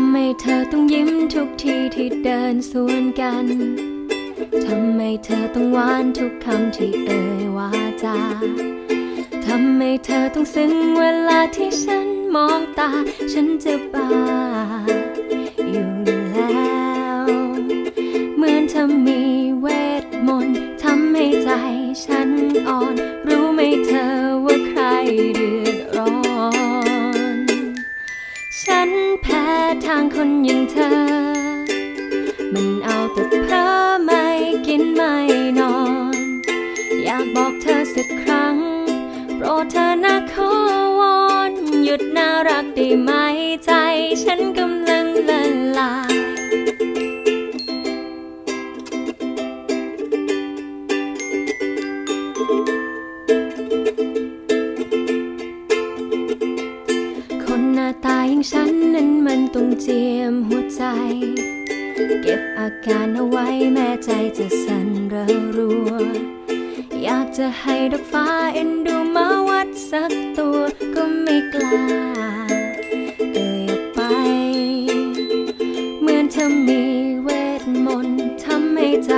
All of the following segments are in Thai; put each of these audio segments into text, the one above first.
ำให้เธอต้องยิ้มทุกทีที่เดินสวนกัน ทำไมเธอต้องหวานทุกคำที่เอ่ยวาจา ทำไมเธอต้องซึ้งเวลาที่ฉันมองตา ฉันจะบ้าอยู่แล้ว เหมือนเธอมีเวทมนต์ทำให้ใจฉันอ่อนางคนอย่างเธอ มันเอาแต่เพลอไม่กินไม่นอน อยากบอกเธอสักครั้ง โปรดเธอนะขอวอนหยุดน่ารักได้ไหมใจฉันกำาตาอย่างฉันนั้นมันต้องเจียมหัวใจ เก็บอาการเอาไว้แม้ใจจะสั่นระรัว อยากจะให้ดอกฟ้าเอ็นดูมาวัดสักตัวก็ไม่กล้าเอ่ยออกไป เหมือนเธอมีเวทมนต์ทำให้ใจ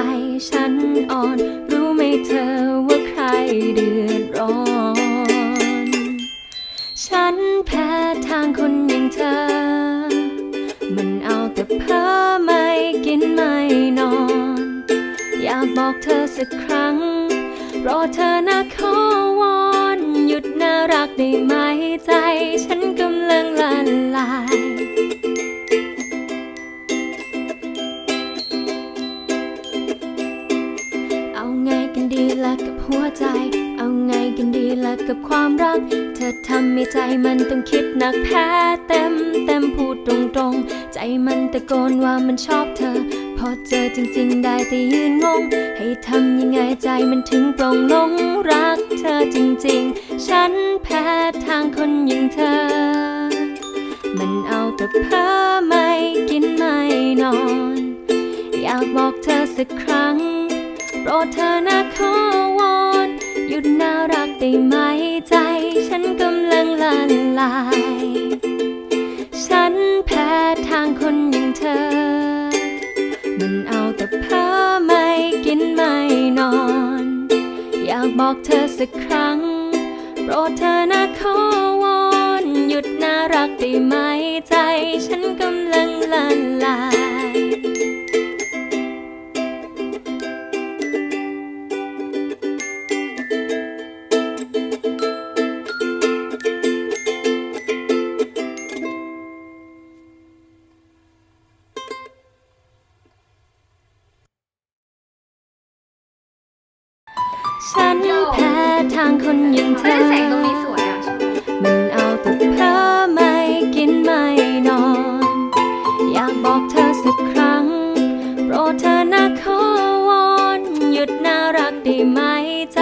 ฉันอ่อน รู้ไหมเธอว่าใครเดือดร้อน ฉัน คนอย่างเธอ มันเอาแต่เพ้อไม่กินไม่นอน อยากบอกเธอสักครั้ง รอเธอนะขอวอนหยุดน่ารักได้ไหมใจ ฉันกำลังละลายเอาไงกันดีล่ะกับหัวใจ เอาไงกันดีล่ะกับความรัก เธอทำให้ใจมันต้องคิดหนักแพ้เต็มเต็มพูดตรงๆ ใจมันตะโกนว่ามันชอบเธอ พอเจอจริงๆได้แต่ยืนงง ให้ทำยังไงใจมันถึงปลงลงรักเธอจริงๆ ฉันแพ้ทางคนอย่างเธอ มันเอาแต่เพ้อไม่กินไม่นอน อยากบอกเธอสักครั้งโปรดเธอนะขอวอน หยุดน่ารักได้ไหมใจ ฉันกำลังละลาย ฉันแพ้ทางคนอย่างเธอ มันเอาแต่เพ้อไม่กินไม่นอน อยากบอกเธอสักครั้ง โปรดเธอนะขอวอนหยุดน่ารักได้ไหมใจ ฉันกำลัง ฉันแพ้ทางคนอย่างเธอแสงตรงนี้สวยอะ มันเอาแต่เพลอไม่กินไม่นอน อยากบอกเธอสักครั้ง โปรดเธอนะขอวอนหยุดน่ารักได้ไหมใจ